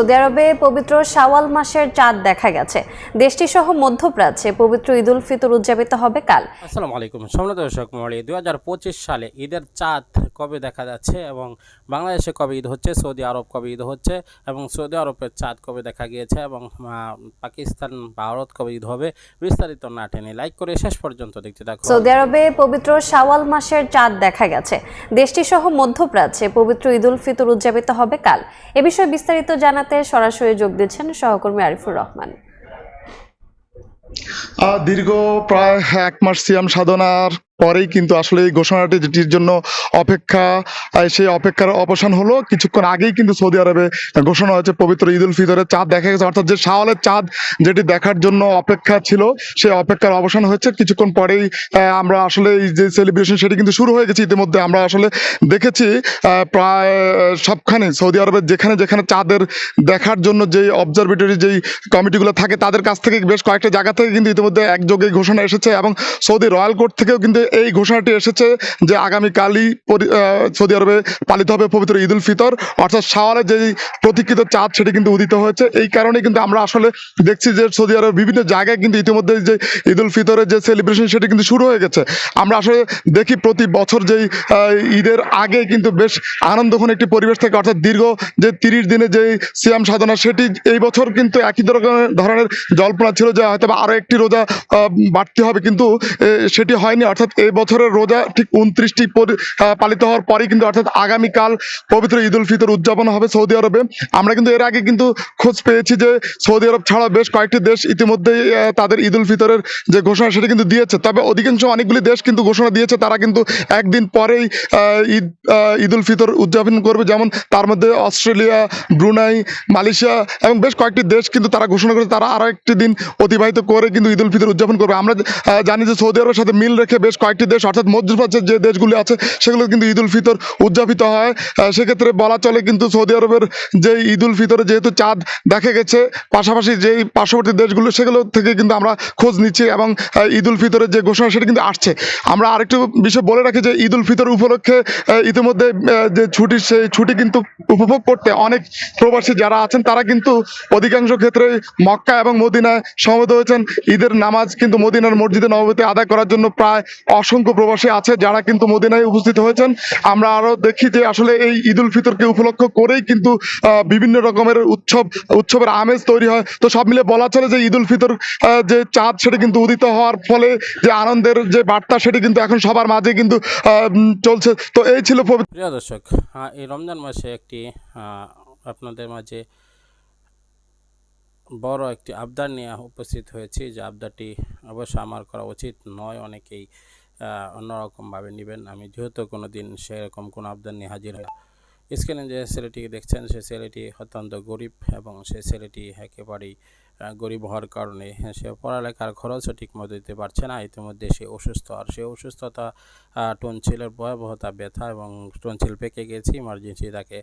Saudi আরবে পবিত্র শাওয়াল মাসের চাঁদ দেখা গেছে। দেশটি সহ মধ্যপ্রাচ্যে পবিত্র ঈদুল ফিতর উদযাপিত হবে কাল। আসসালামু আলাইকুম। সম্মানিত দর্শক মহলী পঁচিশ সালে ঈদের চাঁদ কবে দেখা যাচ্ছে এবং বাংলাদেশে কবে ঈদ হচ্ছে সৌদি আরব কবে ঈদ হচ্ছে এবং সৌদি আরবের চাঁদ কবে দেখা গিয়েছে এবং পাকিস্তান ভারত কবে ঈদ হবে বিস্তারিত না টেনে লাইক করে শেষ পর্যন্ত দেখতে থাকুন। সৌদি আরবে পবিত্র শাওয়াল মাসের চাঁদ দেখা গেছে। দেশটি সহ মধ্যপ্রাচ্যে পবিত্র ঈদুল ফিতর উদযাপিত হবে কাল। এ বিষয়ে বিস্তারিত জানাতে সরাসরি যোগ দিচ্ছেন সহকর্মী আরিফুর রহমান। দীর্ঘ প্রায় এক মাস সিয়াম সাধনার পরেই কিন্তু আসলে এই ঘোষণাটি যেটির জন্য অপেক্ষা সেই অপেক্ষার অবসান হলো। কিছুক্ষণ আগেই কিন্তু সৌদি আরবে ঘোষণা হয়েছে পবিত্র ঈদ উল ফিতরের চাঁদ দেখা গেছে। অর্থাৎ যে শাওয়ালের চাঁদ যেটি দেখার জন্য অপেক্ষা ছিল সেই অপেক্ষার অবসান হয়েছে। কিছুক্ষণ পরেই আমরা আসলে এই যে সেলিব্রেশন সেটি কিন্তু শুরু হয়ে গেছে। ইতিমধ্যে আমরা আসলে দেখেছি প্রায় সবখানে সৌদি আরবের যেখানে যেখানে চাঁদের দেখার জন্য যেই অবজারভেটরি যেই কমিটিগুলো থাকে, তাদের কাছ থেকে বেশ কয়েকটা জায়গা থেকে কিন্তু ইতিমধ্যে একযোগে ঘোষণা এসেছে এবং সৌদি রয়্যাল কোর্ট থেকেও কিন্তু এই ঘোষণাটি এসেছে যে আগামীকালই সৌদি আরবে পালিত হবে পবিত্র ঈদ উল ফিতর। অর্থাৎ শাওয়ালের যেই প্রতীক্ষিত চাঁদ, সেটি কিন্তু উদিত হয়েছে। এই কারণে কিন্তু আমরা আসলে দেখছি যে সৌদি আরবের বিভিন্ন জায়গায় কিন্তু ইতিমধ্যে যে ঈদ উল ফিতরের যে সেলিব্রেশন সেটি কিন্তু শুরু হয়ে গেছে। আমরা আসলে দেখি প্রতি বছর যেই ঈদের আগে কিন্তু বেশ আনন্দঘন একটি পরিবেশ থাকে। অর্থাৎ দীর্ঘ যে তিরিশ দিনে যেই সিয়াম সাধনা, সেটি এই বছর কিন্তু একই ধরনের ধরনের জল্পনা ছিল যে হয়তো বা আরও একটি রোজা বাড়তি হবে। কিন্তু সেটি হয়নি। অর্থাৎ এই বছরের রোজা ঠিক উনত্রিশটি পালিত হওয়ার পরেই কিন্তু অর্থাৎ আগামীকাল পবিত্র ঈদ উল ফিতর উদযাপন হবে সৌদি আরবে। আমরা কিন্তু এর আগে কিন্তু খোঁজ পেয়েছি যে সৌদি আরব ছাড়া বেশ কয়েকটি দেশ ইতিমধ্যেই আহ, তাদের ঈদ উল ফিতরের যে ঘোষণা সেটা কিন্তু দিয়েছে। তবে অধিকাংশ অনেকগুলি দেশ কিন্তু ঘোষণা দিয়েছে তারা কিন্তু একদিন পরেই ঈদ ঈদ উল ফিতর উদযাপন করবে। যেমন তার মধ্যে অস্ট্রেলিয়া ব্রুনাই মালয়েশিয়া এবং বেশ কয়েকটি দেশ কিন্তু তারা ঘোষণা করেছে তারা আরও একটি দিন অতিবাহিত করে কিন্তু ঈদ উল ফিতর উদযাপন করবে। আমরা জানি যে সৌদি আরবের সাথে মিল রেখে বেশ কয়েকটি দেশ, অর্থাৎ মধ্যপ্রাচ্যের যে দেশগুলি আছে, সেগুলো কিন্তু ঈদ উল ফিতর উদযাপিত হয়। সেক্ষেত্রে বলা চলে কিন্তু সৌদি আরবের যে ঈদ উল ফিতরে যেহেতু চাঁদ দেখা গেছে, পাশাপাশি যেই পার্শ্ববর্তী দেশগুলো, সেগুলো থেকে কিন্তু আমরা খোঁজ নিচ্ছি এবং ঈদ উল ফিতরের যে ঘোষণা, সেটা কিন্তু আসছে। আমরা আরেকটু বিষয় বলে রাখি যে, ঈদ উল ফিতর উপলক্ষে ইতিমধ্যে যে ছুটি, সেই ছুটি কিন্তু উপভোগ করতে অনেক প্রবাসী যারা আছেন, তারা কিন্তু অধিকাংশ ক্ষেত্রে মক্কা এবং মদিনায় সমবেত হয়েছেন। ঈদের নামাজ কিন্তু মদিনার মসজিদে নবমীতে আদায় করার জন্য প্রায় অসংখ্য প্রবাসী আছে যারা কিন্তু মদিনায় উপস্থিত হয়েছেন। আমরা আরও দেখি যে আসলে এই ঈদ উল ফিতরকে উপলক্ষ করেই কিন্তু বিভিন্ন রকমের উৎসব, উৎসবের আমেজ তৈরি হয়। তো সব মিলে বলা চলে যে ঈদ উল ফিতর যে চাঁদ সেটা কিন্তু উদিত হওয়ার ফলে যে আনন্দের যে বার্তা সেটি কিন্তু এখন সবার মাঝে কিন্তু চলছে। তো এই ছিল প্রিয় দর্শক এই রমজান মাসে একটি আপনাদের মাঝে বড় একটি আবদার নিয়ে উপস্থিত হয়েছি। যে আবদারটি অবশ্য আমার করা উচিত, নয় অনেকেই অন্যরকমভাবে নেবেন। আমি যেহেতু কোনো দিন সেরকম কোনো আবদার নিয়ে হাজির হয় স্ক্রিনে যে ছেলেটিকে দেখছেন, সে ছেলেটি অত্যন্ত গরিব এবং সে ছেলেটি একেবারেই গরিব হওয়ার কারণে সে পড়ালেখার খরচও ঠিকমতো দিতে পারছে না। ইতিমধ্যে সে অসুস্থ। আর সে অসুস্থতা টনসিলের ভয়াবহতা, ব্যথা এবং টনসিল পেকে গেছে। ইমার্জেন্সি তাকে